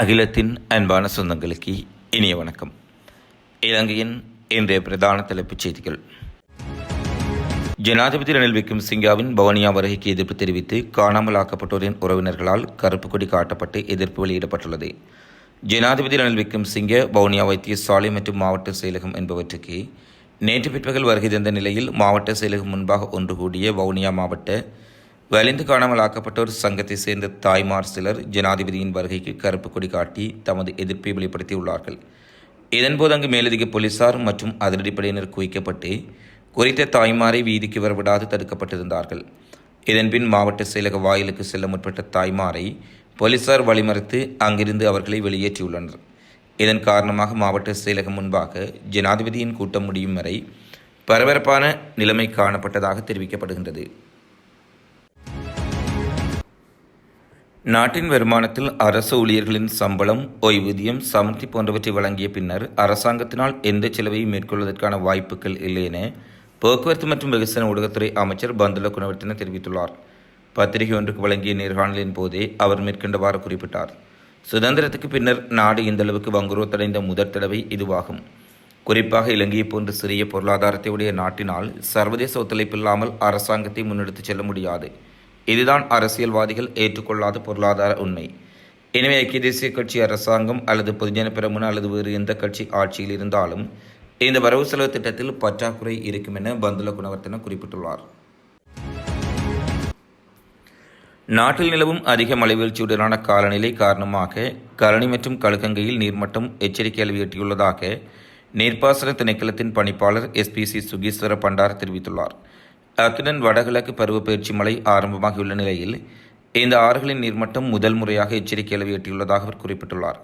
அகிலத்தின் அன்பான சொந்தங்களுக்கு இனிய வணக்கம். இலங்கையின் இன்றைய பிரதான தலைப்புச் செய்திகள். ஜனாதிபதி ரணில் விக்ரம்சிங்காவின் பவனியா வருகைக்கு எதிர்ப்பு தெரிவித்து காணாமல் ஆக்கப்பட்டோரின் உறவினர்களால் கருப்பு கொடி காட்டப்பட்டு எதிர்ப்பு வெளியிடப்பட்டுள்ளது. ஜனாதிபதி ரணில் விக்ரமசிங்கே வவுனியா வைத்தியசாலை மற்றும் மாவட்ட செயலகம் என்பவற்றுக்கு நேற்று பிற்பகல் வருகை தந்த நிலையில் மாவட்ட செயலகம் முன்பாக ஒன்று கூடிய வவுனியா மாவட்ட வலிந்து காணாமல் ஆக்கப்பட்டோர் சங்கத்தை சேர்ந்த தாய்மார் சிலர் ஜனாதிபதியின் வருகைக்கு கருப்பு கொடி காட்டி தமது எதிர்ப்பை வெளிப்படுத்தியுள்ளார்கள். இதன்போது அங்கு மேலதிக போலீசார் மற்றும் அதிரடிப்படையினர் குவிக்கப்பட்டு குறித்த தாய்மாரை வீதிக்கு வரவிடாது தடுக்கப்பட்டிருந்தார்கள். இதன்பின் மாவட்ட செயலக வாயிலுக்கு செல்ல முற்பட்ட தாய்மாரை போலீசார் வழிமறித்து அங்கிருந்து அவர்களை வெளியேற்றியுள்ளனர். இதன் காரணமாக மாவட்ட செயலகம் முன்பாக ஜனாதிபதியின் கூட்டம் முடியும் வரை பரபரப்பான நிலைமை காணப்பட்டதாக தெரிவிக்கப்படுகின்றது. நாட்டின் வருமானத்தில் அரசு ஊழியர்களின் சம்பளம் ஓய்வூதியம் சமர்த்தி போன்றவற்றை வழங்கிய பின்னர் அரசாங்கத்தினால் எந்த செலவையும் மேற்கொள்வதற்கான வாய்ப்புகள் இல்லை என போக்குவரத்து மற்றும் வெகுசன ஊடகத்துறை அமைச்சர் பந்துல குணவர்த்தன தெரிவித்துள்ளார். பத்திரிகை ஒன்றுக்கு வழங்கிய நேர்காணலின் போதே அவர் மேற்கண்டவாறு குறிப்பிட்டார். சுதந்திரத்துக்கு பின்னர் நாடு இந்த அளவுக்கு வங்குரோத்தடைந்த முதற் தடவை இதுவாகும். குறிப்பாக இலங்கையை போன்ற சிறிய பொருளாதாரத்தை உடைய நாட்டினால் சர்வதேச ஒத்துழைப்பில்லாமல் அரசாங்கத்தை முன்னெடுத்துச் செல்ல முடியாது. இதுதான் அரசியல்வாதிகள் ஏற்றுக்கொள்ளாத பொருளாதார உண்மை. எனவே ஐக்கிய தேசிய கட்சி அரசாங்கம் அல்லது பொதுஜன பெரமுன அல்லது வேறு எந்த கட்சி ஆட்சியில் இருந்தாலும் இந்த வரவு செலவு திட்டத்தில் பற்றாக்குறை இருக்கும் என பந்துல குணவர்த்தன குறிப்பிட்டுள்ளார். நாட்டில் நிலவும் அதிக மலைவீழ்ச்சியுடனான காலநிலை காரணமாக கரணி மற்றும் கழுகங்கையில் நீர்மட்டம் எச்சரிக்கை அளவியட்டியுள்ளதாக நீர்ப்பாசன திணைக்களத்தின் பணிப்பாளர் எஸ்பிசி சுகீஸ்வர பண்டார் தெரிவித்துள்ளார். அத்துடன் வடகிழக்கு பருவப்பயிற்சி மழை ஆரம்பமாகியுள்ள நிலையில் இந்த ஆறுகளின் நீர்மட்டம் முதல் முறையாக எச்சரிக்கை அளவு எட்டியுள்ளதாக அவர் குறிப்பிட்டுள்ளார்.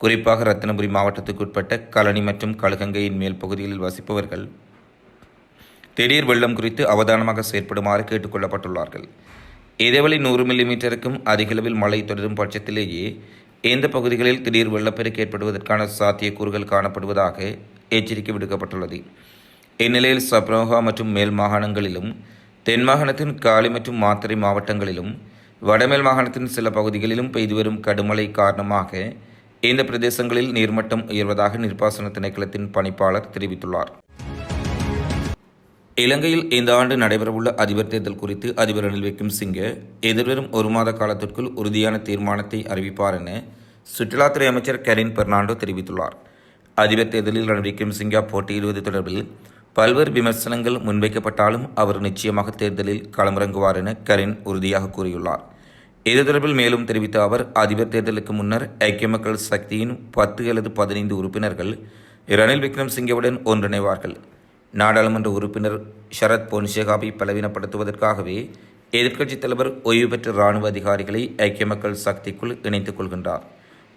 குறிப்பாக ரத்தினபுரி மாவட்டத்துக்குட்பட்ட கலனி மற்றும் கழுகங்கையின் மேல் பகுதிகளில் வசிப்பவர்கள் திடீர் வெள்ளம் குறித்து அவதானமாக செயற்படுமாறு கேட்டுக்கொள்ளப்பட்டுள்ளார்கள் இதேவேளை நூறு மில்லிமீட்டருக்கும் அதிகளவில் மழை தொடரும் பட்சத்திலேயே இந்த பகுதிகளில் திடீர் வெள்ளப்பெருக்கு ஏற்படுவதற்கான சாத்தியக்கூறுகள் காணப்படுவதாக எச்சரிக்கை விடுக்கப்பட்டுள்ளது. இந்நிலையில் சப்ரோகா மற்றும் மேல் மாகாணங்களிலும் தென் மாகாணத்தின் காலி மற்றும் மாத்தறை மாவட்டங்களிலும் வடமேல் மாகாணத்தின் சில பகுதிகளிலும் பெய்து வரும் கடுமழை காரணமாக இந்த பிரதேசங்களில் நீர்மட்டம் உயர்வதாக நீர்ப்பாசன திணைக்களத்தின் பணிப்பாளர் தெரிவித்துள்ளார். இலங்கையில் இந்த ஆண்டு நடைபெறவுள்ள அதிபர் தேர்தல் குறித்து அதிபர் ரணில் விக்ரம்சிங்கே எதிர்வரும் ஒரு மாத காலத்திற்குள் உறுதியான தீர்மானத்தை அறிவிப்பார் என சுற்றுலாத்துறை அமைச்சர் கரின் பெர்னாண்டோ தெரிவித்துள்ளார். அதிபர் தேர்தலில் ரணில் விக்ரமசிங்கா போட்டியிடுவது தொடர்பில் பல்வேறு விமர்சனங்கள் முன்வைக்கப்பட்டாலும் அவர் நிச்சயமாக தேர்தலில் களமிறங்குவார் என கரின் உறுதியாக கூறியுள்ளார். இது தொடர்பில் மேலும் தெரிவித்த அவர் அதிபர் தேர்தலுக்கு முன்னர் ஐக்கிய மக்கள் சக்தியின் பத்து அல்லது பதினைந்து உறுப்பினர்கள் ரணில் விக்ரம் சிங்கவுடன் ஒன்றிணைவார்கள். நாடாளுமன்ற உறுப்பினர் ஷரத் பொன்சேகாவை பலவீனப்படுத்துவதற்காகவே எதிர்க்கட்சித் தலைவர் ஓய்வு பெற்ற இராணுவ அதிகாரிகளை ஐக்கிய மக்கள் சக்திக்குள் இணைத்துக் கொள்கின்றார்.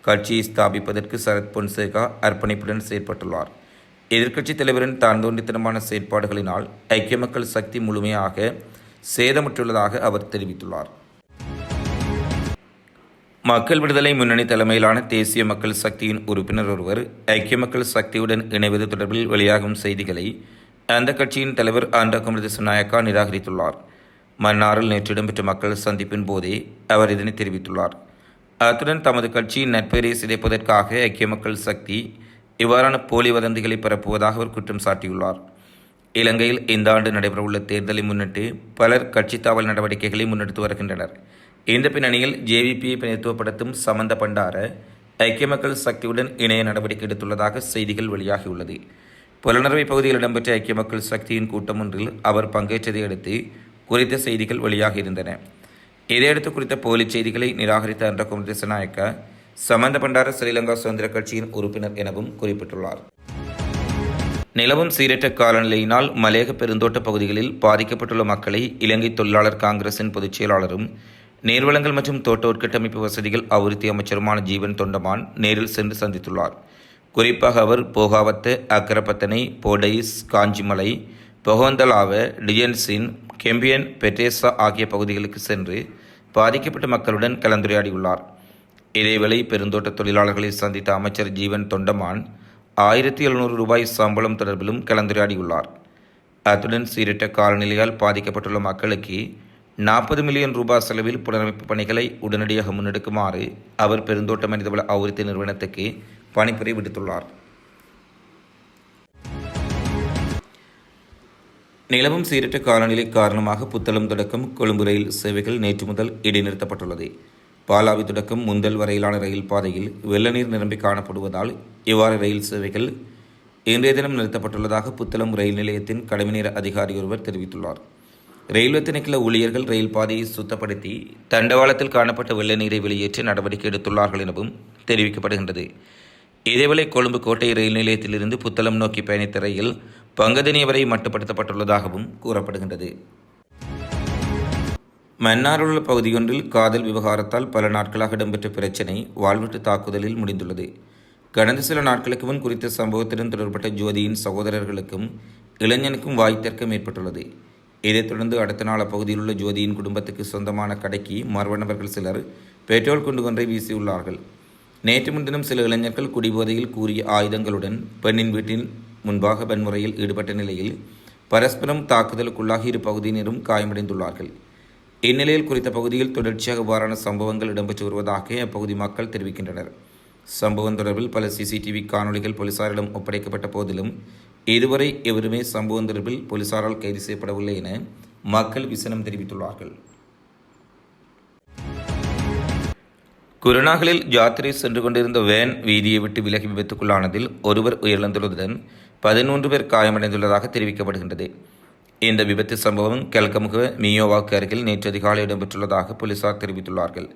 கட்சியை ஸ்தாபிப்பதற்கு சரத் பொன்சேகா அர்ப்பணிப்புடன் செயற்பட்டுள்ளார். எதிர்க்கட்சித் தலைவரின் தாழ்ந்தோண்டித்தனமான செயற்பாடுகளினால் ஐக்கிய மக்கள் சக்தி முழுமையாக சேதமுற்றுள்ளதாக அவர் தெரிவித்துள்ளார். மக்கள் விடுதலை முன்னணி தலைமையிலான தேசிய மக்கள் சக்தியின் உறுப்பினர் ஒருவர் ஐக்கிய மக்கள் சக்தியுடன் இணைவது தொடர்பில் வெளியாகும் செய்திகளை அந்த கட்சியின் தலைவர் ஆண்டா நாயக்கா நிராகரித்துள்ளார். மன்னாரில் நேற்று இடம்பெற்ற மக்கள் சந்திப்பின் போதே அவர் இதனை தெரிவித்துள்ளார். அத்துடன் தமது கட்சியின் நட்பெயரை சிதைப்பதற்காக ஐக்கிய மக்கள் சக்தி இவ்வாறான போலி வதந்திகளை பரப்புவதாக அவர் குற்றம் சாட்டியுள்ளார். இலங்கையில் இந்த ஆண்டு நடைபெறவுள்ள தேர்தலை முன்னிட்டு பலர் கட்சி தாவல் நடவடிக்கைகளை முன்னெடுத்து வருகின்றனர். இந்த பின்னணியில் ஜேவிபியை பிரதித்துவப்படுத்தும் சமந்த பண்டார ஐக்கிய மக்கள் சக்தியுடன் இணைய நடவடிக்கை எடுத்துள்ளதாக செய்திகள் வெளியாகியுள்ளது. புலனர்வை பகுதியில் இடம்பெற்ற ஐக்கிய மக்கள் சக்தியின் கூட்டம் ஒன்றில் அவர் பங்கேற்றதை அடுத்து குறித்த செய்திகள் வெளியாகியிருந்தன இதையடுத்து குறித்த போலி செய்திகளை நிராகரித்த அன்ற குமரேச நாயக்கா சமந்த பண்டார ஸ்ரீலங்கா சுதந்திர கட்சியின் உறுப்பினர் எனவும் குறிப்பிட்டுள்ளார். நிலவும் சீரற்ற காலநிலையினால் மலையக பெருந்தோட்ட பகுதிகளில் பாதிக்கப்பட்டுள்ள மக்களை இலங்கை தொழிலாளர் காங்கிரசின் பொதுச் செயலாளரும் நீர்வளங்கள் மற்றும் தோட்ட உட்கட்டமைப்பு வசதிகள் அபிவிருத்தி அமைச்சருமான ஜீவன் தொண்டமான் நேரில் சென்று சந்தித்துள்ளார். குறிப்பாக அவர் போகாவத்து அக்கரப்பத்தனை போடைஸ் காஞ்சிமலை பொகவந்தலாவ டியன்சின் கெம்பியன் பெட்டேசா ஆகிய பகுதிகளுக்கு சென்று பாதிக்கப்பட்ட மக்களுடன் கலந்துரையாடியுள்ளார். இதேவேளை பெருந்தோட்ட தொழிலாளர்களை சந்தித்த அமைச்சர் ஜீவன் தொண்டமான் ஆயிரத்தி எழுநூறு ரூபாய் சம்பளம் தொடர்பிலும் கலந்துரையாடியுள்ளார். அத்துடன் சீரற்ற காலநிலையால் பாதிக்கப்பட்டுள்ள மக்களுக்கு நாற்பது மில்லியன் ரூபாய் செலவில் புனரமைப்பு பணிகளை உடனடியாக முன்னெடுக்குமாறு அவர் பெருந்தோட்ட மனிதவள அபிவிருத்தி நிறுவனத்துக்கு பணிப்புரை விடுத்துள்ளார். நிலவும் சீரற்ற காலநிலை காரணமாக புத்தளம் தொடக்கம் கொழும்பு ரயில் சேவைகள் நேற்று முதல் இடைநிறுத்தப்பட்டுள்ளது. பாலாவி தொடக்கம் முந்தல் வரையிலான ரயில் பாதையில் வெள்ளநீர் நிரம்பி காணப்படுவதால் இவ்வாறு ரயில் சேவைகள் இன்றைய தினம் நிறுத்தப்பட்டுள்ளதாக புத்தளம் ரயில் நிலையத்தின் கடமை நேர அதிகாரி ஒருவர் தெரிவித்துள்ளார். ரயில்வே திணைக்கள ஊழியர்கள் ரயில் பாதையை சுத்தப்படுத்தி தண்டவாளத்தில் காணப்பட்ட வெள்ள நீரை வெளியேற்றி நடவடிக்கை எடுத்துள்ளார்கள் எனவும் தெரிவிக்கப்படுகின்றது. இதேவேளை கொழும்பு கோட்டை ரயில் நிலையத்திலிருந்து புத்தளம் நோக்கி பயணித்த ரயில் பங்கதினி வரை மட்டுப்படுத்தப்பட்டுள்ளதாகவும் கூறப்படுகின்றது. மன்னாருள்ள பகுதியொன்றில் காதல் விவகாரத்தால் பல நாட்களாக இடம்பெற்ற பிரச்சினை வாழ்வீட்டு தாக்குதலில் முடிந்துள்ளது. கடந்த சில நாட்களுக்கு முன் குறித்த சம்பவத்துடன் தொடர்பட்ட ஜோதியின் சகோதரர்களுக்கும் இளைஞனுக்கும் வாய்த்தர்க்கம் ஏற்பட்டுள்ளது. இதைத் தொடர்ந்து அடுத்த நாள் அப்பகுதியில் உள்ள ஜோதியின் குடும்பத்துக்கு சொந்தமான கடைக்கு மர்மணவர்கள் சிலர் பெட்ரோல் குண்டு ஒன்றை வீசியுள்ளார்கள். நேற்று முன்தினம் சில இளைஞர்கள் குடிபோதையில் கூறிய ஆயுதங்களுடன் பெண்ணின் வீட்டின் முன்பாக வன்முறையில் ஈடுபட்ட நிலையில் பரஸ்பரம் தாக்குதலுக்குள்ளாகி இரு பகுதியினரும் காயமடைந்துள்ளார்கள். இந்நிலையில் குறித்த பகுதியில் தொடர்ச்சியாக இவ்வாறான சம்பவங்கள் இடம்பெற்று வருவதாக அப்பகுதி மக்கள் தெரிவிக்கின்றனர். சம்பவம் தொடர்பில் பல சிசிடிவி காணொளிகள் போலீசாரிடம் ஒப்படைக்கப்பட்ட போதிலும் இதுவரை எவருமே சம்பவம் தொடர்பில் போலீசாரால் கைது செய்யப்படவில்லை என மக்கள் விசனம் தெரிவித்துள்ளார்கள். குருநாகலில் யாத்திரை சென்று கொண்டிருந்த வேன் வீதியை விட்டு விலகி விபத்துக்குள்ளானதில் ஒருவர் உயிரிழந்துள்ளதுடன் பதினொன்று பேர் காயமடைந்துள்ளதாக தெரிவிக்கப்படுகின்றது. இந்த விபத்து சம்பவம் கெல்கமுக மியோவாக்கு அருகில் நேற்று அதிகாலை இடம்பெற்றுள்ளதாக போலீசார் தெரிவித்துள்ளார்கள்.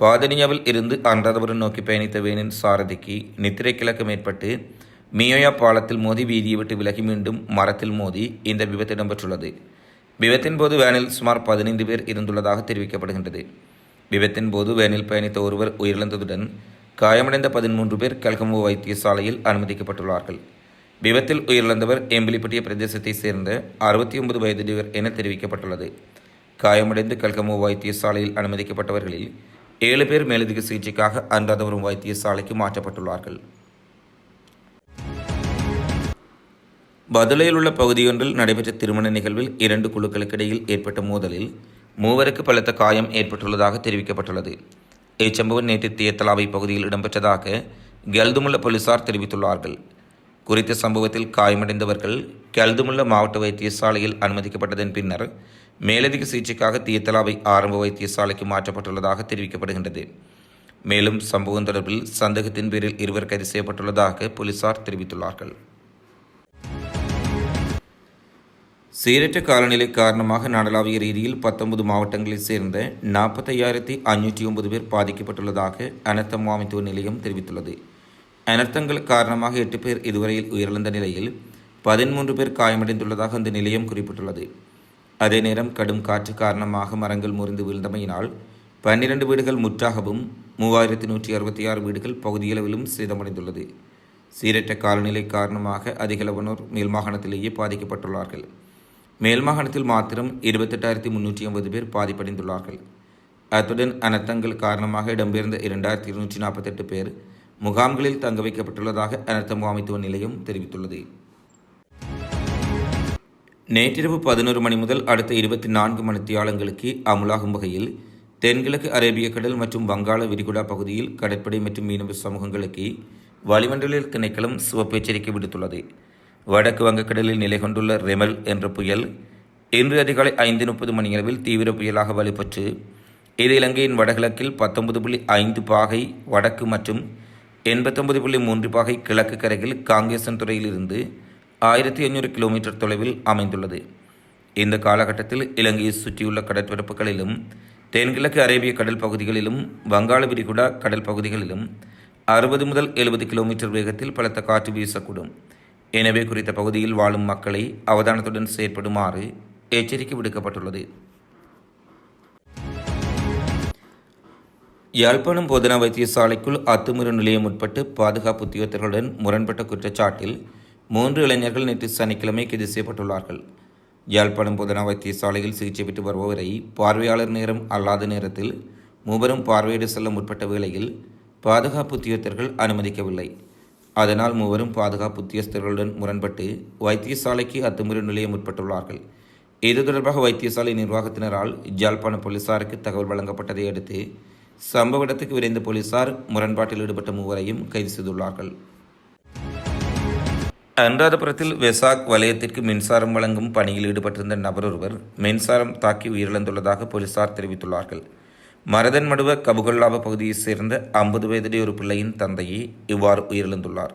பாதனியாவில் இருந்து அன்றாதபுரம் நோக்கி பயணித்த வேனின் சாரதிக்கு நித்திரை கிழக்கம் ஏற்பட்டு மியோயா பாலத்தில் மோதி வீதியை விட்டு விலகி மீண்டும் மரத்தில் மோதி இந்த விபத்து இடம்பெற்றுள்ளது. விபத்தின் போது வேனில் சுமார் பதினைந்து பேர் இருந்துள்ளதாக தெரிவிக்கப்படுகின்றது. விபத்தின் போது வேனில் பயணித்த ஒருவர் உயிரிழந்ததுடன் காயமடைந்த பதிமூன்று பேர் கல்கமு வைத்தியசாலையில் அனுமதிக்கப்பட்டுள்ளார்கள். விபத்தில் உயிரிழந்தவர் எம்பிலிப்பட்டிய பிரதேசத்தை சேர்ந்த அறுபத்தி ஒன்பது வயதுடையவர் என தெரிவிக்கப்பட்டுள்ளது. காயமடைந்து கல்கமு வைத்தியசாலையில் அனுமதிக்கப்பட்டவர்களில் ஏழு பேர் மேலதிக சிகிச்சைக்காக அன்றாதவரும் வைத்தியசாலைக்கு மாற்றப்பட்டுள்ளார்கள். பதுளையில் உள்ள பகுதியொன்றில் நடைபெற்ற திருமண நிகழ்வில் இரண்டு குழுக்களுக்கிடையில் ஏற்பட்ட மோதலில் மூவருக்கு பலத்த காயம் ஏற்பட்டுள்ளதாக தெரிவிக்கப்பட்டுள்ளது. இச்சம்பவம் நேற்று தியத்தலாவை பகுதியில் இடம்பெற்றதாக கெல்துமுள்ள போலீசார் தெரிவித்துள்ளார்கள். குறித்த சம்பவத்தில் காயமடைந்தவர்கள் கல்துமுல்ல மாவட்ட வைத்தியசாலையில் அனுமதிக்கப்பட்டதன் பின்னர் மேலதிக சிகிச்சைக்காக தியத்தலாவை ஆரம்ப வைத்தியசாலைக்கு மாற்றப்பட்டுள்ளதாக தெரிவிக்கப்படுகின்றது. மேலும் சம்பவம் தொடர்பில் சந்தேகத்தின் பேரில் இருவர் கைது செய்யப்பட்டுள்ளதாக போலீசார் தெரிவித்துள்ளார்கள். சீரற்ற காலநிலை காரணமாக நாடளாவிய ரீதியில் பத்தொன்பது மாவட்டங்களைச் சேர்ந்த நாற்பத்தையாயிரத்தி ஐநூற்றி ஒன்பது பேர் பாதிக்கப்பட்டுள்ளதாக அனர்த்த முகாமைத்துவ நிலையம் தெரிவித்துள்ளது. அனர்த்தங்கள் காரணமாக எட்டு பேர் இதுவரையில் உயிரிழந்த நிலையில் பதிமூன்று பேர் காயமடைந்துள்ளதாக அந்த நிலையம் குறிப்பிட்டுள்ளது. அதே நேரம் கடும் காற்று காரணமாக மரங்கள் முறிந்து வீழ்ந்தமையினால் பன்னிரண்டு வீடுகள் முற்றாகவும் மூவாயிரத்தி நூற்றி அறுபத்தி ஆறு வீடுகள் பகுதியளவிலும் சேதமடைந்துள்ளது. சீரற்ற காலநிலை காரணமாக அதிகளவனோர் மேல் மாகாணத்திலேயே பாதிக்கப்பட்டுள்ளார்கள். மேல் மாகாணத்தில் மாத்திரம் இருபத்தெட்டாயிரத்தி முன்னூற்றி ஐம்பது பேர் பாதிப்படைந்துள்ளார்கள். அத்துடன் அனர்த்தங்கள் காரணமாக இடம்பெயர்ந்த இரண்டாயிரத்தி இருநூற்றி நாற்பத்தெட்டு பேர் முகாம்களில் தங்க வைக்கப்பட்டுள்ளதாக அனர்த்த முகாமைத்துவ நிலையம் தெரிவித்துள்ளது. நேற்றிரவு பதினோரு மணி முதல் அடுத்த இருபத்தி நான்கு மணித்தியாலங்களுக்கு அமுலாகும் வகையில் தென்கிழக்கு அரேபிய கடல் மற்றும் வங்காள விரிகுடா பகுதியில் கடற்படை மற்றும் மீனவ சமூகங்களுக்கு வளிமண்டல திணைக்களம் சிவப்பு எச்சரிக்கை விடுத்துள்ளது. வடக்கு வங்கக்கடலில் நிலை கொண்டுள்ள ரெமல் என்ற புயல் இன்று அதிகாலை ஐந்து முப்பது மணியளவில் தீவிர புயலாக வலுப்பெற்று இது இலங்கையின் வடகிழக்கில் பத்தொன்பது புள்ளி ஐந்து பாகை வடக்கு மற்றும் எண்பத்தொன்பது புள்ளி மூன்று பாகை கிழக்கு கரையில் காங்கேசன் துறையிலிருந்து ஆயிரத்தி ஐநூறு கிலோமீட்டர் தொலைவில் அமைந்துள்ளது. இந்த காலகட்டத்தில் இலங்கையை சுற்றியுள்ள கடற்பரப்புகளிலும் தென்கிழக்கு அரேபிய கடல் பகுதிகளிலும் வங்காள விரிகுடா கடல் பகுதிகளிலும் அறுபது முதல் எழுபது கிலோமீட்டர் வேகத்தில் பலத்த காற்று வீசக்கூடும். எனவே குறித்த பகுதியில் வாழும் மக்களை அவதானத்துடன் செயற்படுமாறு எச்சரிக்கை விடுக்கப்பட்டுள்ளது. யாழ்ப்பாணம் போதனா வைத்தியசாலைக்குள் அத்துமீறு நிலையம் உட்பட்டு பாதுகாப்பு உத்தியோகத்தர்களுடன் முரண்பட்ட குற்றச்சாட்டில் மூன்று இளைஞர்கள் நேற்று சனிக்கிழமை கைது செய்யப்பட்டுள்ளார்கள். யாழ்ப்பாணம் போதனா வைத்தியசாலையில் சிகிச்சை பெற்று வருபவரை பார்வையாளர் நேரம் அல்லாத நேரத்தில் மூவரும் பார்வையிட செல்ல முற்பட்ட வேளையில் பாதுகாப்பு உத்தியோகத்தர்கள் அனுமதிக்கவில்லை. அதனால் மூவரும் பாதுகாப்பு உத்தியோகஸ்தர்களுடன் முரண்பட்டு வைத்தியசாலைக்கு அத்துமீறி நிலையம் உட்பட்டுள்ளார்கள். இது தொடர்பாக வைத்தியசாலை நிர்வாகத்தினரால் ஜாழ்ப்பாண போலீசாருக்கு தகவல் வழங்கப்பட்டதை அடுத்து சம்பவ இடத்துக்கு விரைந்த போலீசார் முரண்பாட்டில் ஈடுபட்ட மூவரையும் கைது செய்துள்ளார்கள். அனுராதபுரத்தில் வெசாக் வலயத்திற்கு மின்சாரம் வழங்கும் பணியில் ஈடுபட்டிருந்த நபர் ஒருவர் மின்சாரம் தாக்கி உயிரிழந்துள்ளதாக போலீசார் தெரிவித்துள்ளார்கள். மரதன் மடுவ கபுகல்லாப பகுதியைச் சேர்ந்த ஐம்பது வயதுடைய ஒரு பிள்ளையின் தந்தையே இவ்வாறு உயிரிழந்துள்ளார்.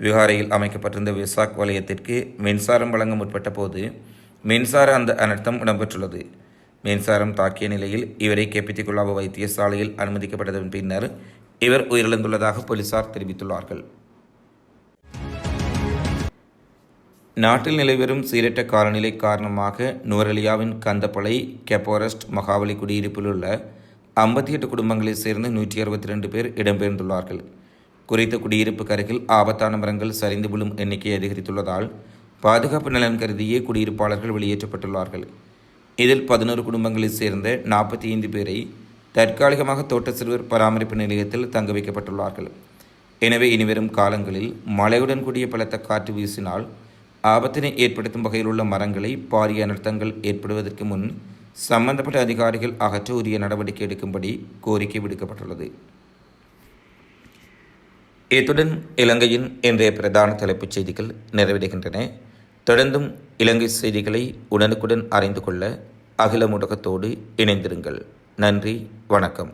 விகாரையில் அமைக்கப்பட்டிருந்த வெசாக் வலயத்திற்கு மின்சாரம் வழங்க முற்பட்ட போது மின்சார அந்த அனர்த்தம் இடம்பெற்றுள்ளது. மின்சாரம் தாக்கிய நிலையில் இவரை கேப்பித்திக்குள்ளாப வைத்தியசாலையில் அனுமதிக்கப்பட்டதன் பின்னர் இவர் உயிரிழந்துள்ளதாக போலீசார் தெரிவித்துள்ளார்கள். நாட்டில் நிலைவரும் சீரற்ற காலநிலை காரணமாக நுவரெலியாவின் கந்தப்பளை கெப்போரஸ்ட் மகாவலி குடியிருப்பில் உள்ள ஐம்பத்தி எட்டு குடும்பங்களைச் சேர்ந்து நூற்றி அறுபத்தி ரெண்டு பேர் இடம்பெயர்ந்துள்ளார்கள். குறித்த குடியிருப்புக்கு அருகில் ஆபத்தான மரங்கள் சரிந்து விழும் எண்ணிக்கை அதிகரித்துள்ளதால் பாதுகாப்பு நலன் கருதியே குடியிருப்பாளர்கள் வெளியேற்றப்பட்டுள்ளார்கள். இதில் பதினோரு குடும்பங்களைச் சேர்ந்த நாற்பத்தி ஐந்து பேரை தற்காலிகமாக தோட்ட சிறுவர் பராமரிப்பு நிலையத்தில் தங்க வைக்கப்பட்டுள்ளார்கள். எனவே இனிவரும் காலங்களில் மழையுடன் கூடிய பலத்த காற்று வீசினால் ஆபத்தினை ஏற்படுத்தும் வகையில் உள்ள மரங்களை பாரிய அனர்த்தங்கள் ஏற்படுவதற்கு முன் சம்பந்தப்பட்ட அதிகாரிகள் அகற்ற உரிய நடவடிக்கை எடுக்கும்படி கோரிக்கை விடுக்கப்பட்டுள்ளது. இத்துடன் இலங்கையின் இன்றைய பிரதான தலைப்புச் செய்திகள் நிறைவடைகின்றன. தொடர்ந்தும் இலங்கை செய்திகளை உடனுக்குடன் அறிந்து கொள்ள அகில முடகத்தோடு இணைந்திருங்கள். நன்றி வணக்கம்.